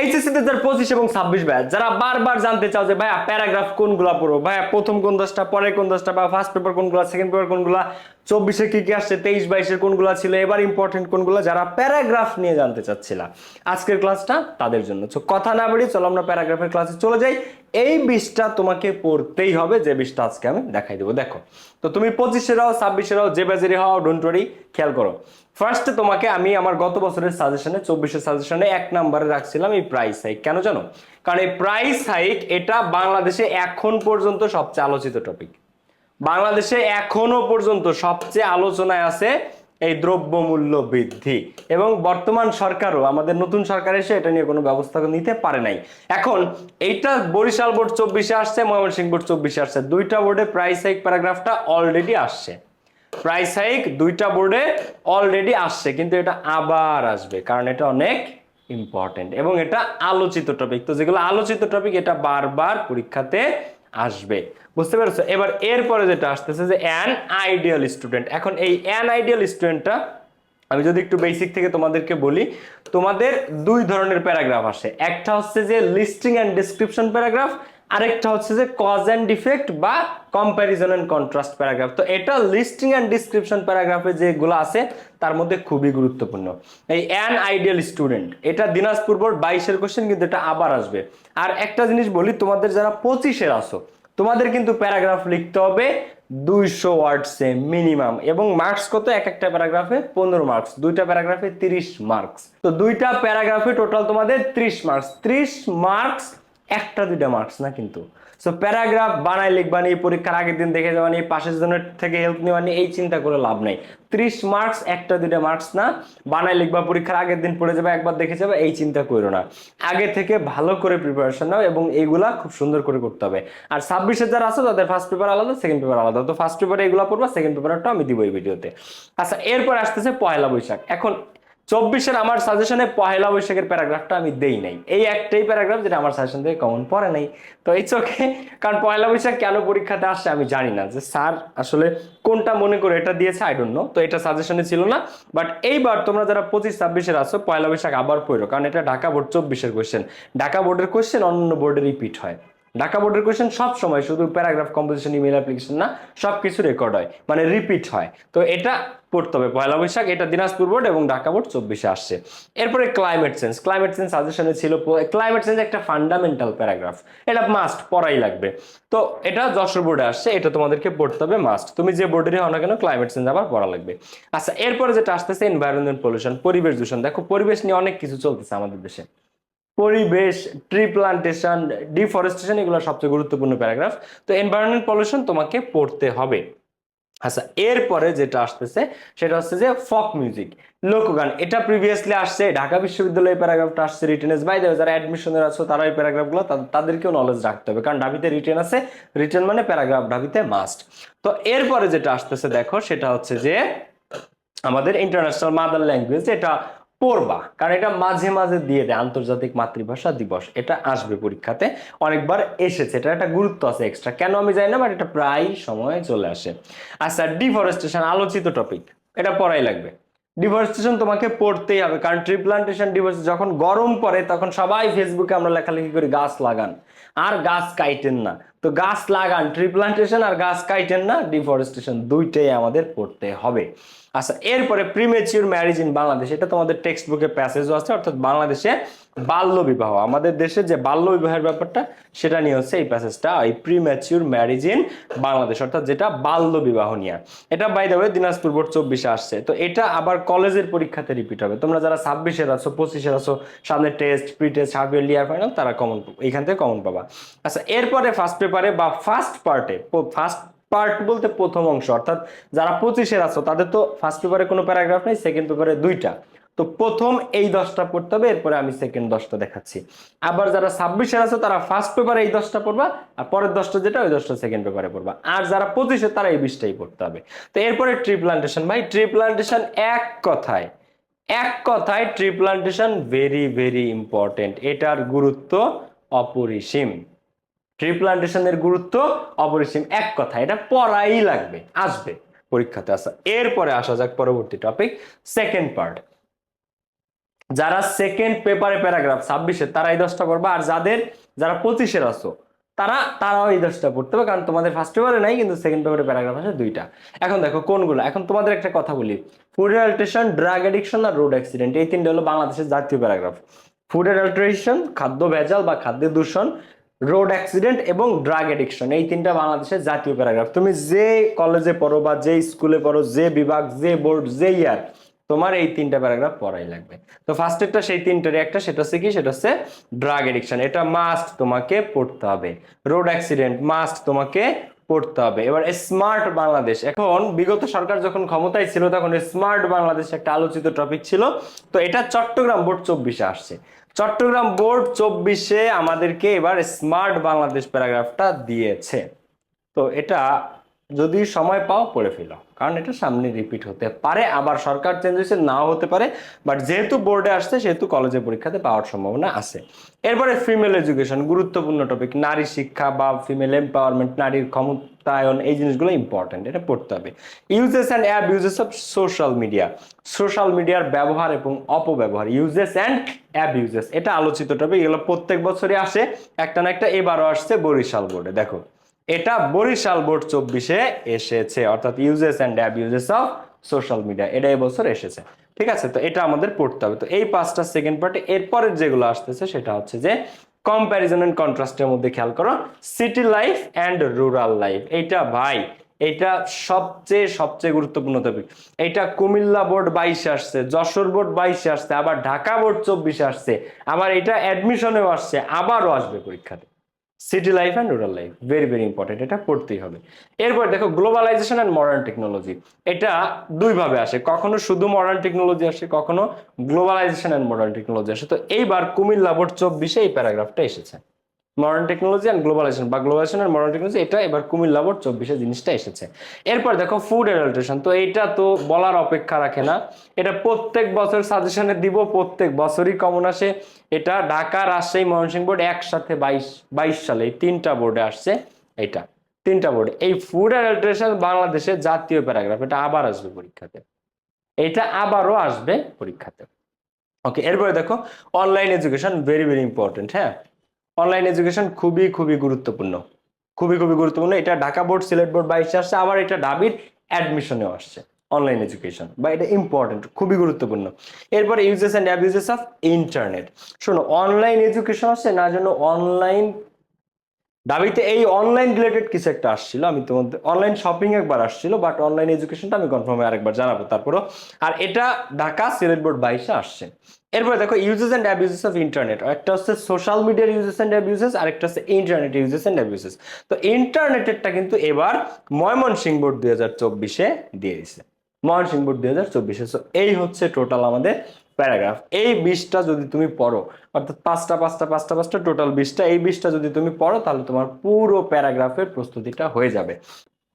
HSC তে যার পঁচিশ এবং ছাব্বিশ ব্যাচ। যারা বারবার জানতে চাও যে, ভাইয়া, প্যারাগ্রাফ কোনগুলা পড়ো? ভাইয়া, প্রথম কোন দশটা, পরের কোন দশটা, বা ফার্স্ট পেপার কোনগুলা সেকেন্ড পেপার কোনগুলা চব্বিশে কি কি আসছে, তেইশ, বাইশের কোনগুলা ছিল, এবার ইম্পর্টেন্ট কোনগুলো যারা প্যারাগ্রাফ নিয়ে জানতে চাচ্ছিলা। আজকের ক্লাসটা তাদের জন্য। কথা না বাড়িয়ে চলো আমরা প্যারাগ্রাফের ক্লাসে চলে যাই। এই বিষটা তোমাকে পড়তেই হবে, যে বিষটা আজকে আমি দেখাই দেবো। দেখো, তো তুমি পঁচিশে রাও, ছাব্বিশে রাও, যে বাজারে হও ডোন্ট ওয়ারি খেয়াল করো। ফার্স্টে তোমাকে আমি আমার গত বছরের সাজেশনে চব্বিশের সাজেশনে এক নম্বরে রাখছিলাম এই প্রাইস হাইক কেন জানো? কারণ এই প্রাইস হাইক এটা বাংলাদেশে এখন পর্যন্ত সবচেয়ে আলোচিত টপিক বাংলাদেশে এখনও পর্যন্ত সবচেয়ে আলোচনায় আছে এই দ্রব্যমূল্য বৃদ্ধি। এবং বর্তমান সরকারও, আমাদের নতুন সরকার এসে এটা নিয়ে কোনো ব্যবস্থা নিতে পারে নাই। এখন এইটা বরিশাল বোর্ড চব্বিশে আসছে, ময়মনসিংহ বোর্ড চব্বিশে আসছে। দুইটা বোর্ডে প্রাইস হাইক প্যারাগ্রাফটা অলরেডি আসছে। প্রাইস হাইক দুইটা বোর্ডে অলরেডি আসছে, কিন্তু এটা আবার আসবে, কারণ এটা অনেক ইম্পর্টেন্ট এবং এটা আলোচিত টপিক তো যেগুলো আলোচিত টপিক এটা বারবার পরীক্ষাতে আসবে। বুঝতে পেরেছ? এবার এরপরে যেটা আসতেছে যে অ্যান আইডিয়াল স্টুডেন্ট এখন এই অ্যান আইডিয়াল স্টুডেন্টটা আমি যদি একটু বেসিক থেকে তোমাদেরকে বলি, তোমাদের দুই ধরনের প্যারাগ্রাফ আসে। একটা হচ্ছে যে লিস্টিং অ্যান্ড ডিসক্রিপশন প্যারাগ্রাফ আরেকটা হচ্ছে যে কজ অ্যান্ড ডিফেক্ট বা কম্প্যারিজন অ্যান্ড কন্ট্রাস্ট প্যারাগ্রাফ তো এটা লিস্টিং অ্যান্ড ডিসক্রিপশন প্যারাগ্রাফে যেগুলো আছে, তার মধ্যে খুবই গুরুত্বপূর্ণ। এই অ্যান আইডিয়াল স্টুডেন্ট এটা দিনাজপুর বোর্ড বাইশের কোশ্চেন কিন্তু এটা আবার আসবে। আর একটা জিনিস বলি, তোমাদের যারা পঁচিশের আসো তোমাদের কিন্তু প্যারাগ্রাফ লিখতে হবে দুইশো ওয়ার্ডসে মিনিমাম এবং মার্কস কত? এক একটা প্যারাগ্রাফে পনেরো মার্কস দুইটা প্যারাগ্রাফে তিরিশ মার্কস তো দুইটা প্যারাগ্রাফে টোটাল তোমাদের ত্রিশ মার্কস ত্রিশ মার্কস একটা দুইটা মার্কস না কিন্তু। সো প্যারাগ্রাফ বানায় বানাই লিখবানি পরীক্ষার আগের দিন দেখে যাবানি পাশের জনের থেকে হেল্প নেওয়ানি এই চিন্তা করে লাভ নাই। ত্রিশ মার্কস একটা দুইটা মার্কস না বানাই লিখবা, পরীক্ষার আগের দিন পড়ে যাবে, একবার দেখে যাবে, এই চিন্তা করো না। আগে থেকে ভালো করে প্রিপারেশন নাও এবং এইগুলা খুব সুন্দর করে করতে হবে। আর ছাব্বিশে যারা আছে, তাদের ফার্স্ট পেপার আলাদা সেকেন্ড পেপার আলাদা। তো ফার্স্ট পেপারে এগুলো পড়বা সেকেন্ড পেপারটা আমি দিব এই ভিডিওতে আচ্ছা এরপর আসতেছে পয়লা বৈশাখ। এখন চব্বিশের আমার সাজেশনে পহেলা বৈশাখের প্যারাগ্রাফটা আমি দেই নাই। এই একটাই প্যারাগ্রাফ যেটা আমার সাজেশন থেকে কমন পড়ে নাই। তো এই চোখে কারণ পয়লা বৈশাখ কেন পরীক্ষাতে আসছে আমি জানি না। যে স্যার আসলে কোনটা মনে করে এটা দিয়েছে আই ডোন্ট নো তো এটা সাজেশনে ছিল না। বাট এইবার তোমরা যারা পঁচিশ, ছাব্বিশের আসো পয়লা বৈশাখ আবার পড়ো, কারণ এটা ঢাকা বোর্ড চব্বিশের কোয়েশ্চেন ঢাকা বোর্ডের কোয়েশ্চেন অন্য বোর্ডে রিপিট হয়। ঢাকা বোর্ডের কোয়েশ্চেন সব সময় শুধু প্যারাগ্রাফ কম্পোজিশন ইমেল অ্যাপ্লিকেশন না সব কিছু রেকর্ড হয় মানে রিপিট হয়। তো এটা পড়তে হবে, পয়লা বৈশাখ, এটা দিনাজপুর বোর্ড এবং ঢাকা বোর্ড চব্বিশে আসছে। এরপরে ক্লাইমেট চেঞ্জ ক্লাইমেট চেঞ্জ সাজেশনে ছিল ক্লাইমেট চেঞ্জ একটা ফান্ডামেন্টাল প্যারাগ্রাফ এটা মাস্ট পড়াই লাগবে। তো এটা যশোর বোর্ডে আসছে, এটা তোমাদেরকে পড়তে হবে মাস্ট তুমি যে বোর্ডেরই হও না কেন ক্লাইমেট চেঞ্জ আবার পড়া লাগবে। আচ্ছা এরপরে যেটা আসতেছে এনভায়রনমেন্ট পলিউশন পরিবেশ দূষণ, দেখো পরিবেশ নিয়ে অনেক কিছু চলতেছে আমাদের দেশে। পরিবেশ ট্রি প্লান্টেশন ডিফরেস্টেশন এগুলো সবচেয়ে গুরুত্বপূর্ণ প্যারাগ্রাফ তো এনভায়রনমেন্ট পলিউশন তোমাকে পড়তে হবে। আচ্ছা এরপরে যেটা আসতেছে, সেটা হচ্ছে যে ফক মিউজিক লোকগান। এটা প্রিভিয়াসলি আসছে, ঢাকা বিশ্ববিদ্যালয়ে প্যারাগ্রাফটা আসছে রিটেনেস বাই দেবে যারা অ্যাডমিশনের আছো তারা এই প্যারাগ্রাফগুলো তাদেরকেও নলেজ রাখতে হবে, কারণ ঢাবিতে রিটেন আছে রিটেন মানে প্যারাগ্রাফ ঢাবিতে মাস্ট তো এরপরে যেটা আসতেছে, দেখো, সেটা হচ্ছে যে আমাদের ইন্টারন্যাশনাল মাদার ল্যাঙ্গুয়েজ এটা পড়বা। কারণ এটা মাঝে মাঝে দিয়ে দেয় আন্তর্জাতিক মাতৃভাষা দিবস। এটা আসবে পরীক্ষাতে, অনেকবার এসেছে। এটা একটা গুরুত্ব আছে এক্সট্রা কেন আমি জানি না বাট এটা প্রায় সময় চলে আসে। আচ্ছা ডিফরেস্টেশন আলোচিত টপিক এটা পড়াই লাগবে। ডিফরেস্টেশন তোমাকে পড়তেই হবে। কারণ ট্রি প্লান্টেশন যখন গরম পড়ে, তখন সবাই ফেসবুকে আমরা লেখালেখি করি, গাছ লাগান। আর গাছ কাইটেন না। তো গাছ লাগান ট্রি প্লান্টেশন আর গাছ কাইটেন না ডিফরেস্টেশন দুইটাই আমাদের করতে হবে। আচ্ছা এরপরে প্রিমেচিউর ম্যারেজ ইন বাংলাদেশ এটা তোমাদের টেক্সট বুকে প্যাসেজও আছে, অর্থাৎ বাংলাদেশে বাল্য বিবাহ। আমাদের দেশে যে বাল্য বিবাহের ব্যাপারটা, সেটা নিয়ে হচ্ছে এই প্যাসেজটা এই প্রিম্যাচিউর ম্যারেজ ইন বাংলাদেশ, অর্থাৎ যেটা বাল্য বিবাহ নিয়ে। এটা বাই দ্য দিনাজপুর বোর্ড চব্বিশে আসছে। তো এটা আবার কলেজের পরীক্ষাতে রিপিট হবে। তোমরা যারা ছাব্বিশের আছো, পঁচিশের আছো সামনে test pre test half yearly year final তারা কমন এখান থেকে কমন পাবা। আচ্ছা এরপরে ফার্স্ট পেপারে বা ফার্স্ট পার্টে ফার্স্ট পার্ট বলতে প্রথম অংশ, অর্থাৎ যারা পঁচিশের আছো, তাদের তো ফার্স্ট পেপারে কোনো প্যারাগ্রাফ নেই সেকেন্ড পেপারে দুইটা। তো প্রথম এই দশটা পড়তে হবে, এরপরে আমি সেকেন্ড দশটা দেখাচ্ছি। আবার যারা ছাব্বিশের আছে, তারা ফার্স্ট পেপারে এই দশটা পড়বা, আর পরের দশটা যেটা, ওই দশটা সেকেন্ড পেপারে পড়বা। আর যারা পঁচিশে, তারা এই বিশটাই পড়তে হবে। তো এরপরে ট্রি প্লান্টেশন ভাই ট্রি প্লান্টেশন এক কথায় এক কথায় tree plantation very very important এটার গুরুত্ব অপরিসীম। ট্রি প্লান্টেশনের গুরুত্ব অপরিসীম এক কথা এটা পড়াই লাগবে, আসবে পরীক্ষাতে আসা। এরপরে আসা যাক পরবর্তী টপিক সেকেন্ড পার্ট যারা সেকেন্ড পেপারে প্যারাগ্রাফ ছাব্বিশে তারা এই দশটা পড়বা। আর যাদের, যারা পঁচিশের আসো তারা, তারাও এই দশটা পড়তে হবে, কারণ তোমাদের ফার্স্ট পেপারে নাই, কিন্তু সেকেন্ড পেপারে প্যারাগ্রাফ আছে দুইটা। এখন দেখো কোনগুলো? এখন তোমাদের একটা কথা বলি। ফুড অ্যাডাল্ট্রেশন ড্রাগ অ্যাডিকশন আর রোড অ্যাক্সিডেন্ট এই তিনটা হলো বাংলাদেশের জাতীয় প্যারাগ্রাফ ফুড অ্যাডাল্ট্রেশন খাদ্য ভেজাল বা খাদ্য দূষণ রোড অ্যাক্সিডেন্ট এবং ড্রাগ এডিকশন এই তিনটা বাংলাদেশের জাতীয় প্যারাগ্রাফ তুমি যে কলেজে পড়ো বা যে স্কুলে পড়ো, যে বিভাগ, যে বোর্ড যে ইয়ার তোমার এই তিনটা প্যারাগ্রাফ পড়াই লাগবে। তো ফার্স্টেরটা সেই তিনটারই একটা, সেটা হচ্ছে কি? সেটা হচ্ছে ড্রাগ এডিকশন এটা মাস্ট তোমাকে পড়তে হবে। রোড অ্যাক্সিডেন্ট মাস্ট তোমাকে পড়তে হবে। এবার স্মার্ট বাংলাদেশ। এখন বিগত সরকার যখন ক্ষমতায় ছিল, তখন স্মার্ট বাংলাদেশ একটা আলোচিত টপিক ছিল। তো এটা চট্টগ্রাম বোর্ড চব্বিশে আসছে। চট্টগ্রাম বোর্ড চব্বিশে আমাদেরকে এবার স্মার্ট বাংলাদেশ প্যারাগ্রাফটা দিয়েছে। তো এটা যদি সময় পাও, পড়ে ফেলো। কারণ এটা সামনে রিপিট হতে পারে, আবার সরকার চেঞ্জ হয়েছে, নাও হতে পারে বাট যেহেতু বোর্ডে আসছে, সেহেতু কলেজে পরীক্ষাতে পাওয়ার সম্ভাবনা আছে। এরপরে ফিমেল এডুকেশন গুরুত্বপূর্ণ টপিক নারী শিক্ষা বা ফিমেল এম্পাওয়ারমেন্ট নারীর ক্ষমতায়ন, এই জিনিসগুলো ইম্পর্টেন্ট এটা পড়তে হবে। Uses and abuses of social media social মিডিয়ার ব্যবহার এবং অপব্যবহার ইউজেস অ্যান্ড অ্যাপ ইউজেস এটা আলোচিত টপিক এগুলো প্রত্যেক বছরই আসে, একটা না একটা এবারও আসছে বরিশাল বোর্ডে দেখো। এটা বরিশাল বোর্ড চব্বিশে এসেছে, অর্থাৎ uses and abuses of social media এটা এবছর এসেছে। ঠিক আছে, তো এটা আমাদের পড়তে হবে। তো এই পাঁচটা সেকেন্ড পার্টে এরপরের যেগুলো আসতেছে, সেটা হচ্ছে যে কম্প্যারিজন এন্ড কন্ট্রাস্টের মধ্যে খেয়াল করো city life and rural life এইটা ভাই এটা সবচেয়ে সবচেয়ে গুরুত্বপূর্ণ টপিক এটা কুমিল্লা বোর্ড বাইশে আসছে, যশোর বোর্ড বাইশে আসছে, আবার ঢাকা বোর্ড চব্বিশে আসছে, আবার এটা অ্যাডমিশনেও আসছে, আবারও আসবে পরীক্ষাতে। City life and rural life very very important এটা পড়তেই হবে। এরপর দেখো গ্লোবালাইজেশন অ্যান্ড মডার্ন টেকনোলজি এটা দুইভাবে আসে, কখনো শুধু মডার্ন টেকনোলজি আসে, কখনো গ্লোবালাইজেশন অ্যান্ড মডার্ন টেকনোলজি আসে। তো এইবার কুমিল্লা বোর্ড চব্বিশে এই প্যারাগ্রাফটা এসেছে। মডার্ন টেকনোলজি অ্যান্ড গ্লোবালাইজেশন বা গ্লোবালাইজেশন অ্যান্ড মডার্ন টেকনোলজি এটা এবার কুমিল্লা বোর্ড চব্বিশে জিনিসটা এসেছে। এরপর দেখো ফুড অ্যাডাল্ট্রেশন তো এটা তো বলার অপেক্ষা রাখে না। এটা প্রত্যেক বছর সাজেশনে দিব, প্রত্যেক বছরই কমন আসে। এটা ঢাকা, রাজশাহী, ময়মনসিংহ বোর্ড একসাথে বাইশ বাইশ সালে এই তিনটা বোর্ডে আসছে এটা। তিনটা বোর্ডে এই ফুড অ্যাডাল্ট্রেশন বাংলাদেশের জাতীয় প্যারাগ্রাফ এটা আবার আসবে পরীক্ষাতে। এটা আবারও আসবে পরীক্ষাতে। ওকে এরপরে দেখো online education very very important হ্যাঁ? অনলাইন এডুকেশন খুবই খুবই গুরুত্বপূর্ণ। খুবই খুবই গুরুত্বপূর্ণ। এটা ঢাকা বোর্ড, সিলেট বোর্ড বাইশে আসছে, আবার এটা ডাবির অ্যাডমিশনেও আসছে অনলাইন এডুকেশন বা এটা ইম্পর্টেন্ট খুবই গুরুত্বপূর্ণ। এরপরে uses and abuses of internet শোনো অনলাইন এডুকেশন আসছে না জন্য অনলাইন দাবিতে এই অনলাইন রিলেটেড কিছু একটা আসছিল, আমি তোমাদের অনলাইন শপিং একবার আসছিল বাট অনলাইন এডুকেশনটা আমি কনফার্মে আরেকবার জানাব তারপরও। আর এটা ঢাকা, সিলেট বোর্ড বাইশে আসছে। এরপরে দেখো uses and abuses of internet একটা হচ্ছে সোশ্যাল মিডিয়ার ইউজেস অ্যান্ড অ্যাবিউজেস আর একটা হচ্ছে ইন্টারনেট ইউজেস অ্যান্ড অ্যাবিউজেস তো ইন্টারনেটেরটা কিন্তু এবার ময়মনসিংহ বোর্ড দুই হাজার চব্বিশে দিয়ে দিছে। ময়মনসিংহ বোর্ড দুই হাজার চব্বিশে। সো এই হচ্ছে টোটাল আমাদের প্যারাগ্রাফ এই বিশটা যদি তুমি পড়ো, অর্থাৎ পাঁচটা পাঁচটা পাঁচটা পাঁচটা টোটাল বিশটা, এই বিশটা যদি তুমি পড়ো, তাহলে তোমার পুরো প্যারাগ্রাফের প্রস্তুতিটা হয়ে যাবে।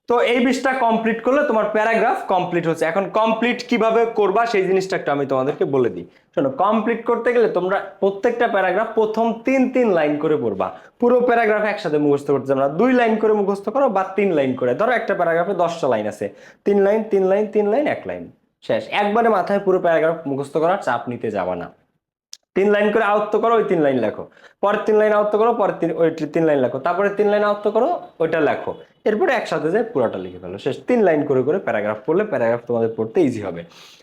তো এই বিশটা কমপ্লিট করলে তোমার প্যারাগ্রাফ কমপ্লিট হচ্ছে। এখন কমপ্লিট কীভাবে করবা সেই জিনিসটা একটু আমি তোমাদেরকে বলে দিই। শোনো কমপ্লিট করতে গেলে তোমরা প্রত্যেকটা প্যারাগ্রাফ প্রথম তিন তিন লাইন করে পড়বা। পুরো প্যারাগ্রাফ একসাথে মুখস্থ করতে যাবে না। দুই লাইন করে মুখস্থ করো বা তিন লাইন করে। ধরো একটা প্যারাগ্রাফে দশটা লাইন আছে। তিন লাইন তিন লাইন তিন লাইন, এক লাইন। শেষ। একবারে মাথায় পুরো প্যারাগ্রাফ মুখস্থ করার চাপ নিতে যাবা না। তিন লাইন করে আয়ত্ত করো, ওই তিন লাইন লেখো। পরের তিন লাইন আয়ত্ত করো, পরের তিন, ওই তিন লাইন লেখো। তারপরে তিন লাইন আয়ত্ত করো, ওইটা লেখো। এরপরে একসাথে যে পুরোটা লিখে ফেলো। শেষ, তিন লাইন করে করে প্যারাগ্রাফ পড়লে প্যারাগ্রাফ তোমাদের পড়তে ইজি হবে।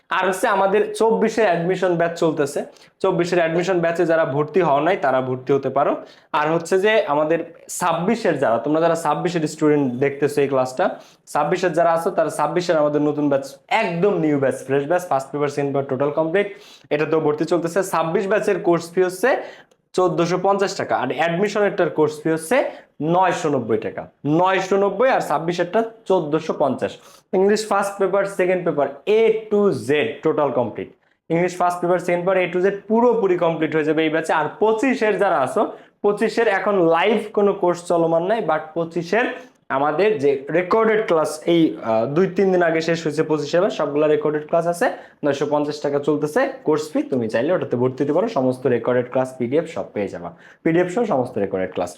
আর হচ্ছে আমাদের চব্বিশের অ্যাডমিশন ব্যাচ চলতেছে। চব্বিশের অ্যাডমিশন ব্যাচে যারা ভর্তি হওয়া নাই, তারা ভর্তি হতে পারো। আর হচ্ছে যে আমাদের ছাব্বিশের যারা, তোমরা যারা ছাব্বিশের স্টুডেন্ট দেখতেছো এই ক্লাসটা ছাব্বিশের যারা আছো, তারা ছাব্বিশের আমাদের নতুন ব্যাচ একদম new batch fresh batch first paper second paper total complete এটা তো ভর্তি চলতেছে। ছাব্বিশ ব্যাচের কোর্স ফি হচ্ছে চোদ্দশো পঞ্চাশ টাকা। আর অ্যাডমিশনেরটার কোর্স ফি হচ্ছে নয়শো নব্বই টাকা। নয়শো নব্বই আর ছাব্বিশেরটা চোদ্দশো পঞ্চাশ। English first paper second paper A to Z total complete English first paper second paper A to Z পুরোপুরি কমপ্লিট হয়ে যাবে এই ব্যাচে আর পঁচিশের যারা আসো পঁচিশের এখন লাইভ কোনো কোর্স চলমান নাই বাট পঁচিশের আমাদের যে রেকর্ডেড ক্লাস এই দুই, তিন দিন আগে শেষ হয়েছে পঁচিশ এবার, সবগুলো রেকর্ডেড ক্লাস আছে। নয়শো পঞ্চাশ টাকা চলতেছে কোর্স ফি তুমি চাইলে ওটাতে ভর্তি হতে পারো। সমস্ত রেকর্ডেড ক্লাস পিডিএফ সব পেয়ে যাবা। পিডিএফ সহ সমস্ত রেকর্ডেড ক্লাস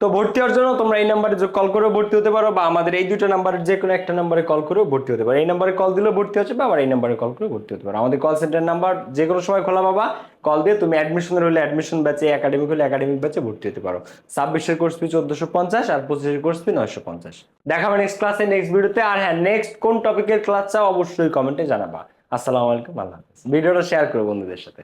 তো ভর্তি হওয়ার জন্য তোমরা এই নাম্বারে কল করেও ভর্তি হতে পারো, বা আমাদের এই দুটো নাম্বারের যে কোনো একটা নাম্বারে কল করেও ভর্তি হতে পারো। এই নাম্বারে কল দিলেও ভর্তি হচ্ছে, বা আবার এই নাম্বারে কল করে ভর্তি হতে পারো। আমাদের কল সেন্টার নাম্বার যে কোনো সময় খোলা পাবা কল দিয়ে তুমি অ্যাডমিশনের হলে অ্যাডমিশন ব্যাচে একাডেমিক হলে একাডেমিক ব্যাচে ভর্তি হতে পারো। ছাব্বিশের কোর্স ফি চোদ্দশো পঞ্চাশ, আর পঁচিশের কোর্স ফি নয়শো পঞ্চাশ। দেখাবো নেক্সট ক্লাসে নেক্সট ভিডিওতে আর হ্যাঁ নেক্সট কোন টপিকের ক্লাস চাও, অবশ্যই কমেন্টে জানাবা। আসসালামু আলাইকুম, আল্লাহ হাফেজ। ভিডিওটা শেয়ার করো বন্ধুদের সাথে।